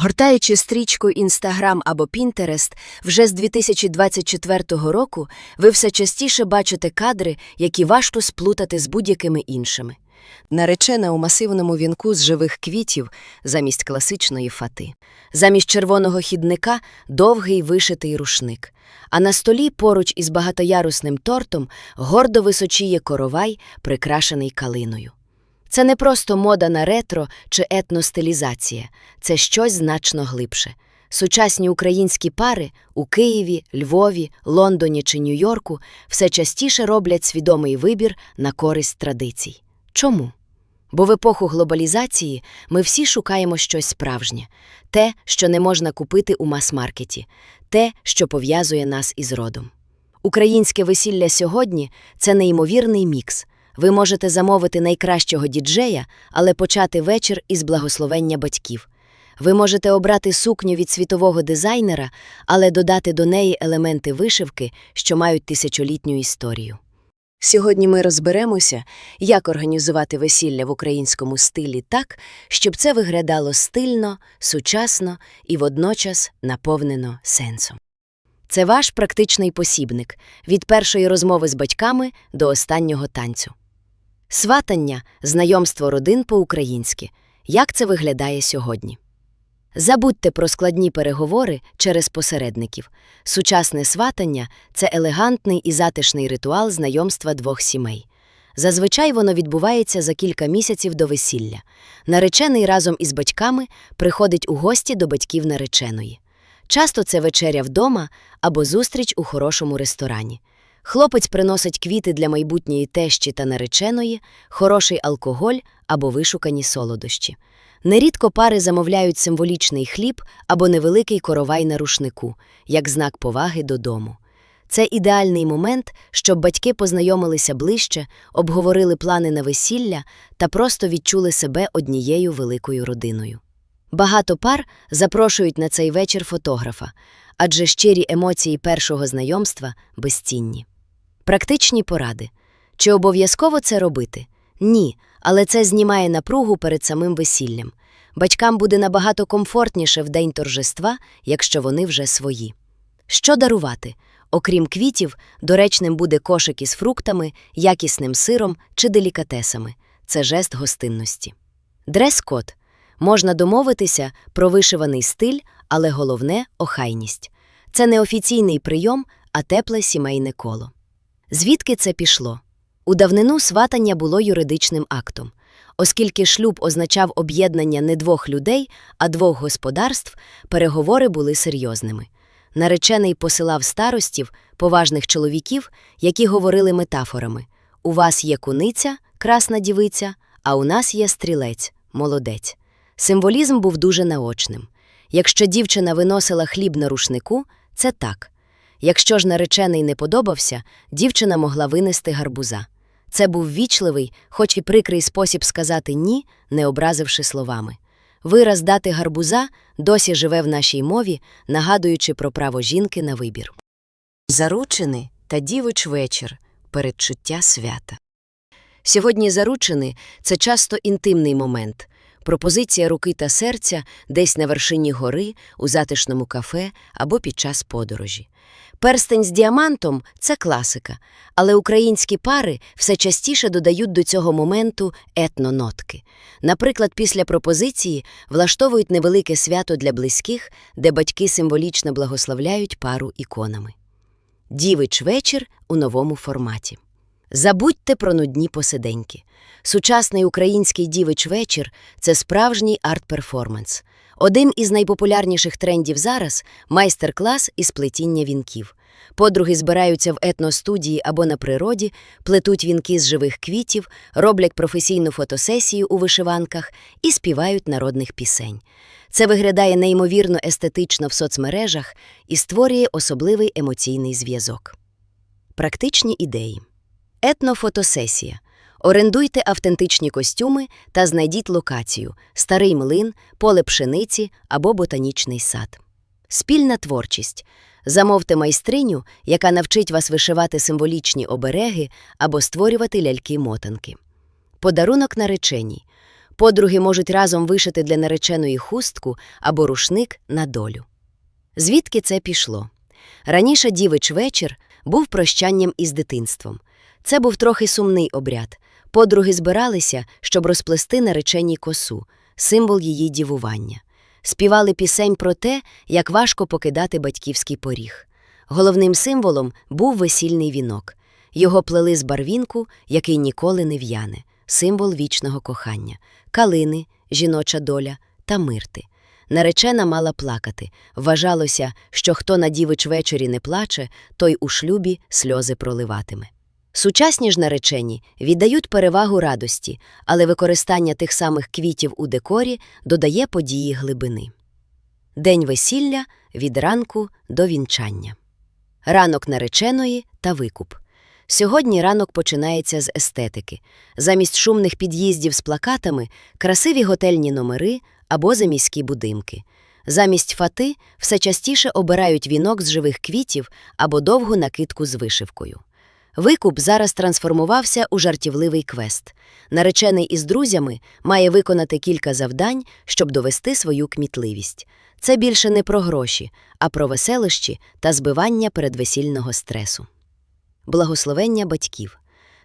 Гортаючи стрічку Instagram або Pinterest, вже з 2024 року ви все частіше бачите кадри, які важко сплутати з будь-якими іншими. Наречена у масивному вінку з живих квітів замість класичної фати. Замість червоного хідника довгий вишитий рушник. А на столі поруч із багатоярусним тортом гордо височіє коровай, прикрашений калиною. Це не просто мода на ретро чи етностилізація, це щось значно глибше. Сучасні українські пари у Києві, Львові, Лондоні чи Нью-Йорку все частіше роблять свідомий вибір на користь традицій. Чому? Бо в епоху глобалізації ми всі шукаємо щось справжнє, те, що не можна купити у мас-маркеті, те, що пов'язує нас із родом. Українське весілля сьогодні це неймовірний мікс. Ви можете замовити найкращого діджея, але почати вечір із благословення батьків. Ви можете обрати сукню від світового дизайнера, але додати до неї елементи вишивки, що мають тисячолітню історію. Сьогодні ми розберемося, як організувати весілля в українському стилі так, щоб це виглядало стильно, сучасно і водночас наповнено сенсом. Це ваш практичний посібник від першої розмови з батьками до останнього танцю. Сватання знайомство родин по-українськи. Як це виглядає сьогодні? Забудьте про складні переговори через посередників. Сучасне сватання це елегантний і затишний ритуал знайомства двох сімей. Зазвичай воно відбувається за кілька місяців до весілля. Наречений разом із батьками приходить у гості до батьків нареченої. Часто це вечеря вдома або зустріч у хорошому ресторані. Хлопець приносить квіти для майбутньої тещі та нареченої, хороший алкоголь або вишукані солодощі. Нерідко пари замовляють символічний хліб або невеликий коровай на рушнику, як знак поваги додому. Це ідеальний момент, щоб батьки познайомилися ближче, обговорили плани на весілля та просто відчули себе однією великою родиною. Багато пар запрошують на цей вечір фотографа, адже щирі емоції першого знайомства безцінні. Практичні поради. Чи обов'язково це робити? Ні, але це знімає напругу перед самим весіллям. Батькам буде набагато комфортніше в день торжества, якщо вони вже свої. Що дарувати? Окрім квітів, доречним буде кошик із фруктами, якісним сиром чи делікатесами. Це жест гостинності. Дрес-код. Можна домовитися про вишиваний стиль, але головне охайність. Це не офіційний прийом, а тепле сімейне коло. Звідки це пішло? У давнину сватання було юридичним актом. Оскільки шлюб означав об'єднання не двох людей, а двох господарств, переговори були серйозними. Наречений посилав старостів, поважних чоловіків, які говорили метафорами: У вас є куниця, красна дівиця, а у нас є стрілець, молодець. Символізм був дуже наочним. Якщо дівчина виносила хліб на рушнику, це так. Якщо ж наречений не подобався, дівчина могла винести гарбуза. Це був вічливий, хоч і прикрий спосіб сказати ні, не образивши словами. Вираз дати гарбуза досі живе в нашій мові, нагадуючи про право жінки на вибір. Заручини та дівич вечір передчуття свята. Сьогодні заручини це часто інтимний момент. Пропозиція руки та серця десь на вершині гори, у затишному кафе або під час подорожі. Перстень з діамантом це класика, але українські пари все частіше додають до цього моменту етнонотки. Наприклад, після пропозиції влаштовують невелике свято для близьких, де батьки символічно благословляють пару іконами. Дівич вечір у новому форматі. Забудьте про нудні посиденьки. Сучасний український дівич вечір це справжній арт-перформанс. Один із найпопулярніших трендів зараз майстер-клас із плетіння вінків. Подруги збираються в етностудії або на природі, плетуть вінки з живих квітів, роблять професійну фотосесію у вишиванках і співають народних пісень. Це виглядає неймовірно естетично в соцмережах і створює особливий емоційний зв'язок. Практичні ідеї. Етнофотосесія. Орендуйте автентичні костюми та знайдіть локацію старий млин, поле пшениці або ботанічний сад. Спільна творчість. Замовте майстриню, яка навчить вас вишивати символічні обереги або створювати ляльки-мотанки. Подарунок нареченій. Подруги можуть разом вишити для нареченої хустку або рушник на долю. Звідки це пішло? Раніше дівич вечір був прощанням із дитинством. Це був трохи сумний обряд. Подруги збиралися, щоб розплести нареченій косу, символ її дівування. Співали пісень про те, як важко покидати батьківський поріг. Головним символом був весільний вінок. Його плели з барвінку, який ніколи не в'яне, символ вічного кохання, калини, жіноча доля та мирти. Наречена мала плакати. Вважалося, що хто на дівич вечорі не плаче, той у шлюбі сльози проливатиме. Сучасні ж наречені віддають перевагу радості, але використання тих самих квітів у декорі додає події глибини. День весілля від ранку до вінчання. Ранок нареченої та викуп. Сьогодні ранок починається з естетики. Замість шумних під'їздів з плакатами красиві готельні номери або заміські будинки. Замість фати все частіше обирають вінок з живих квітів або довгу накидку з вишивкою. Викуп зараз трансформувався у жартівливий квест. Наречений із друзями має виконати кілька завдань, щоб довести свою кмітливість. Це більше не про гроші, а про веселощі та збивання передвесільного стресу. Благословення батьків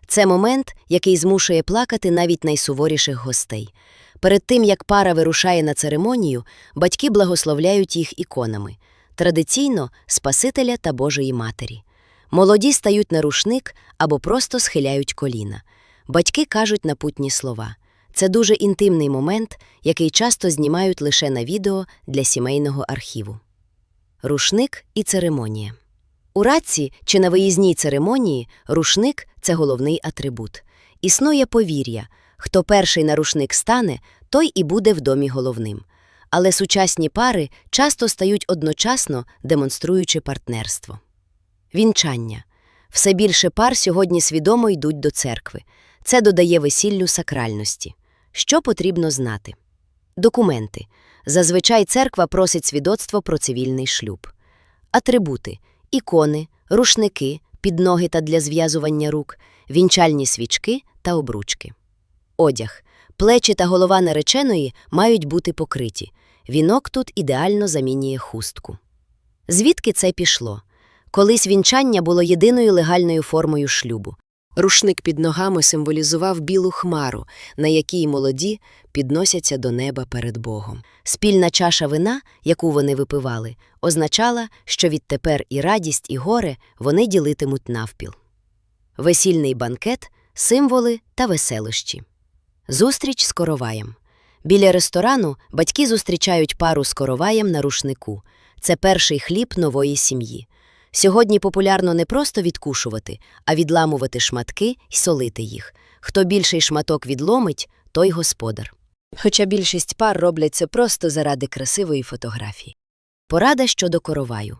це момент, який змушує плакати навіть найсуворіших гостей. Перед тим як пара вирушає на церемонію, батьки благословляють їх іконами традиційно Спасителя та Божої Матері. Молоді стають на рушник або просто схиляють коліна. Батьки кажуть напутні слова. Це дуже інтимний момент, який часто знімають лише на відео для сімейного архіву. Рушник і церемонія. У радці чи на виїзній церемонії рушник це головний атрибут. Існує повір'я хто перший на рушник стане, той і буде в домі головним. Але сучасні пари часто стають одночасно, демонструючи партнерство. Вінчання. Все більше пар сьогодні свідомо йдуть до церкви. Це додає весіллю сакральності. Що потрібно знати? Документи. Зазвичай церква просить свідоцтво про цивільний шлюб. Атрибути ікони, рушники, підноги та для зв'язування рук, вінчальні свічки та обручки. Одяг. Плечі та голова нареченої мають бути покриті. Вінок тут ідеально замінює хустку. Звідки це пішло? Колись вінчання було єдиною легальною формою шлюбу. Рушник під ногами символізував білу хмару, на якій молоді підносяться до неба перед Богом. Спільна чаша вина, яку вони випивали, означала, що відтепер і радість, і горе вони ділитимуть навпіл. Весільний банкет символи та веселощі. Зустріч з короваєм. Біля ресторану батьки зустрічають пару з короваєм на рушнику. Це перший хліб нової сім'ї. Сьогодні популярно не просто відкушувати, а відламувати шматки й солити їх. Хто більший шматок відломить, той господар. Хоча більшість пар роблять це просто заради красивої фотографії. Порада щодо короваю.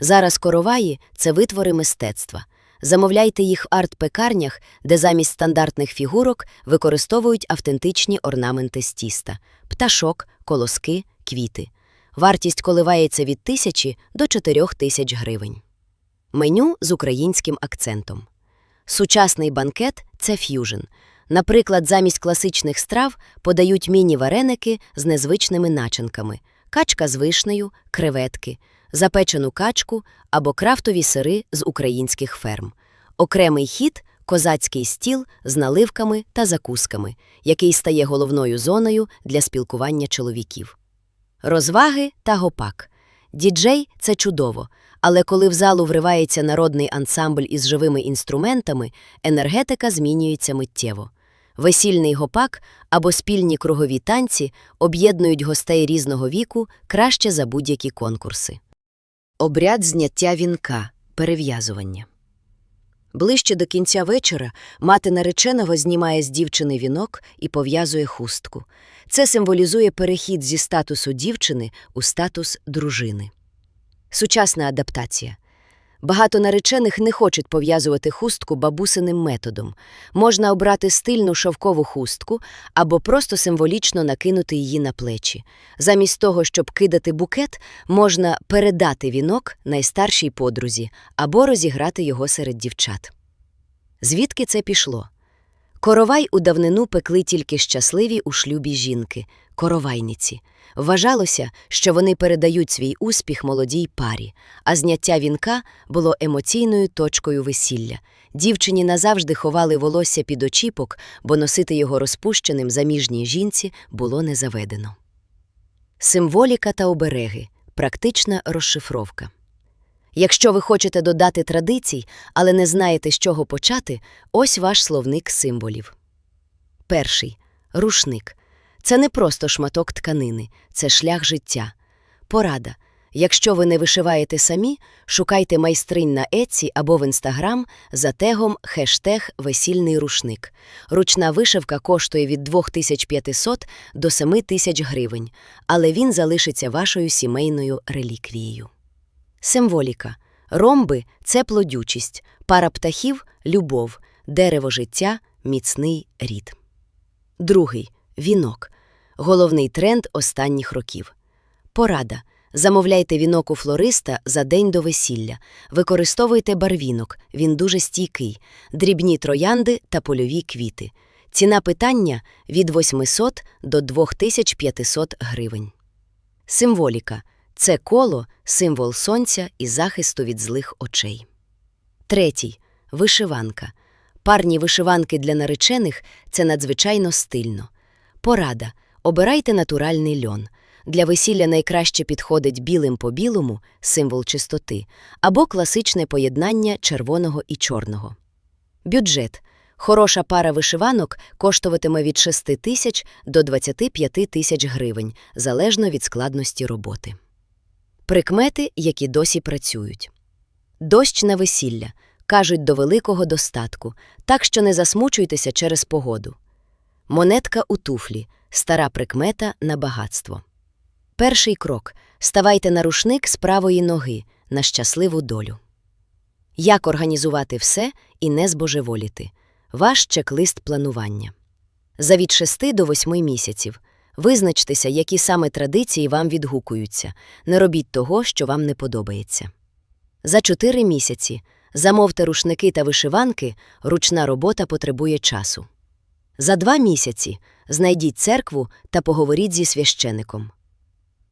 Зараз короваї це витвори мистецтва. Замовляйте їх в арт-пекарнях, де замість стандартних фігурок використовують автентичні орнаменти з тіста – пташок, колоски, квіти. Вартість коливається від тисячі до чотирьох тисяч гривень. Меню з українським акцентом. Сучасний банкет це ф'южн. Наприклад, замість класичних страв подають міні-вареники з незвичними начинками – качка з вишнею, креветки, запечену качку або крафтові сири з українських ферм. Окремий хід – козацький стіл з наливками та закусками, який стає головною зоною для спілкування чоловіків. Розваги та гопак. Діджей це чудово, але коли в залу вривається народний ансамбль із живими інструментами, енергетика змінюється миттєво. Весільний гопак або спільні кругові танці об'єднують гостей різного віку краще за будь-які конкурси. Обряд зняття вінка перев'язування. Ближче до кінця вечора мати нареченого знімає з дівчини вінок і пов'язує хустку. Це символізує перехід зі статусу дівчини у статус дружини. Сучасна адаптація. Багато наречених не хочуть пов'язувати хустку бабусиним методом. Можна обрати стильну шовкову хустку або просто символічно накинути її на плечі. Замість того, щоб кидати букет, можна передати вінок найстаршій подрузі або розіграти його серед дівчат. Звідки це пішло? Коровай у давнину пекли тільки щасливі у шлюбі жінки, коровайниці. Вважалося, що вони передають свій успіх молодій парі, а зняття вінка було емоційною точкою весілля. Дівчині назавжди ховали волосся під очіпок, бо носити його розпущеним заміжній жінці було не заведено. Символіка та обереги практична розшифровка. Якщо ви хочете додати традицій, але не знаєте, з чого почати, ось ваш словник символів. Перший рушник. Це не просто шматок тканини, це шлях життя. Порада. Якщо ви не вишиваєте самі, шукайте майстринь на Еці або в Інстаграм за тегом хештег «Весільний рушник». Ручна вишивка коштує від 2500 до 7000 гривень, але він залишиться вашою сімейною реліквією. Символіка. Ромби це плодючість, пара птахів любов, дерево життя міцний рід. Другий вінок. Головний тренд останніх років. Порада. Замовляйте вінок у флориста за день до весілля. Використовуйте барвінок, він дуже стійкий, дрібні троянди та польові квіти. Ціна питання від 800 до 2500 гривень. Символіка це коло, символ сонця і захисту від злих очей. Третій вишиванка. Парні вишиванки для наречених це надзвичайно стильно. Порада. Обирайте натуральний льон. Для весілля найкраще підходить білим по білому символ чистоти, або класичне поєднання червоного і чорного. Бюджет. Хороша пара вишиванок коштуватиме від 6 тисяч до 25 тисяч гривень, залежно від складності роботи. Прикмети, які досі працюють. Дощ на весілля. Кажуть до великого достатку, так що не засмучуйтеся через погоду. Монетка у туфлі стара прикмета на багатство. Перший крок ставайте на рушник з правої ноги на щасливу долю. Як організувати все і не збожеволіти. Ваш чек-лист планування. За від 6 до 8 місяців. Визначтеся, які саме традиції вам відгукуються. Не робіть того, що вам не подобається. За 4 місяці замовте рушники та вишиванки, ручна робота потребує часу. За 2 місяці знайдіть церкву та поговоріть зі священиком.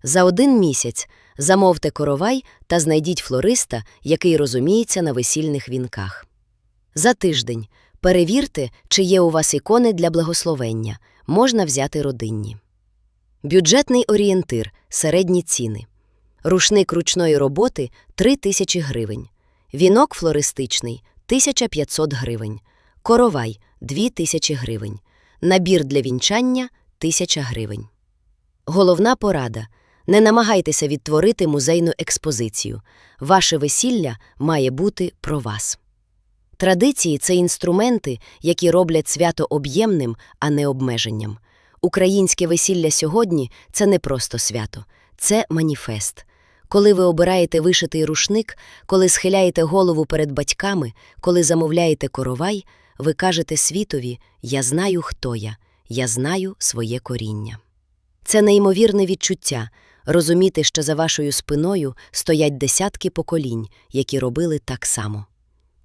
За один місяць замовте коровай та знайдіть флориста, який розуміється на весільних вінках. За тиждень перевірте, чи є у вас ікони для благословення, можна взяти родинні. Бюджетний орієнтир середні ціни. Рушник ручної роботи 3 тисячі гривень. Вінок флористичний 1500 гривень. Коровай 2 тисячі гривень. Набір для вінчання 1000 гривень. Головна порада. Не намагайтеся відтворити музейну експозицію. Ваше весілля має бути про вас. Традиції це інструменти, які роблять свято об'ємним, а не обмеженням. Українське весілля сьогодні це не просто свято, це маніфест. Коли ви обираєте вишитий рушник, коли схиляєте голову перед батьками, коли замовляєте коровай, ви кажете світові Я знаю, хто я, я знаю своє коріння. Це неймовірне відчуття розуміти, що за вашою спиною стоять десятки поколінь, які робили так само.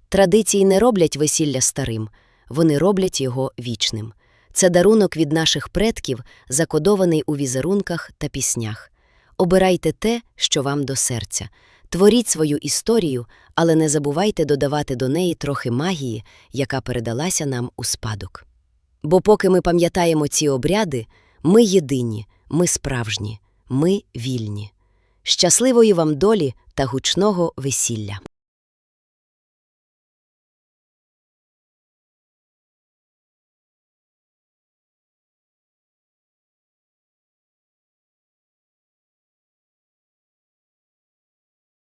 Традиції не роблять весілля старим, вони роблять його вічним. Це дарунок від наших предків, закодований у візерунках та піснях. Обирайте те, що вам до серця. Творіть свою історію, але не забувайте додавати до неї трохи магії, яка передалася нам у спадок. Бо поки ми пам'ятаємо ці обряди, ми єдині, ми справжні, ми вільні. Щасливої вам долі та гучного весілля!